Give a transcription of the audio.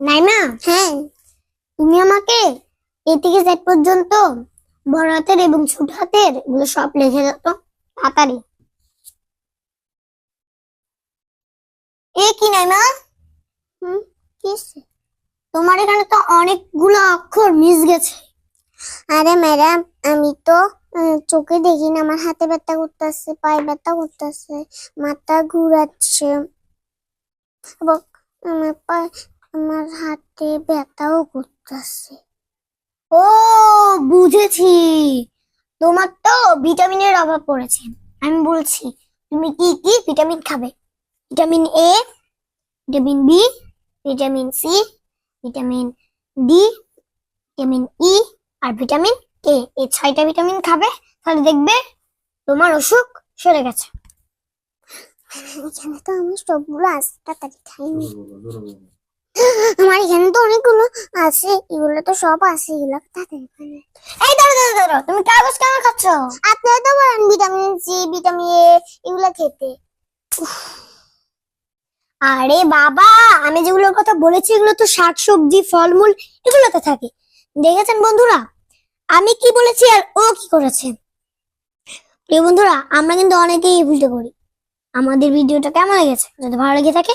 নাইমা? হ্যাঁ। তুমি আমাকে এ থেকে জেড পর্যন্ত বড় হাতের এবং ছোট হাতের এগুলো সব লিখে দাও তো তাড়াতাড়ি। এ কি নাইমা? হুম কি তোমার এখানে তো অনেকগুলো অক্ষর মিস গেছে। আরে ম্যাডাম আমি তো চোখে দেখি না আমার হাতে ব্যথা করতেছে পায়ে ব্যথা করতেছে মাথা ঘুরাচ্ছে। আমার পায়ে আমার হাতে ব্যথাও করতেছে। ও বুঝেছি। তোমার তো ভিটামিনের অভাব পড়েছে। আমি বলছি তুমি কি কি ভিটামিন খাবে? Vitamin A vitamin B vitamin C vitamin D vitamin E R vitamin K. এই ছয়টা ভিটামিন খাবে তাহলে দেখবে তোমার অসুখ সেরে গেছে। এখানে তো আমি সবগুলো আছে তাড়াতাড়ি খাইনি। আমার এখানে তো অনেকগুলো আছে, এগুলো তো সব আছে, এগুলো এই দাঁড়ো দাঁড়ো দাঁড়ো তুমি কাগজ কেন খাচ্ছ? আপনারা তো বলেন ভিটামিন সি, ভিটামিন এ, এগুলো খেতে। আরে বাবা, আমি যেগুলোর কথা বলেছি, এগুলো তো শাক, সবজি, ফলমূল, এগুলোতে থাকে। দেখেছেন বন্ধুরা? আমি কি বলেছি আর ও কি করেছে? প্রিয় বন্ধুরা, আমরা কিন্তু অনেকেই ভুলতে করি আমাদের ভিডিওটা কেমন লেগেছে? যদি ভালো লেগে থাকে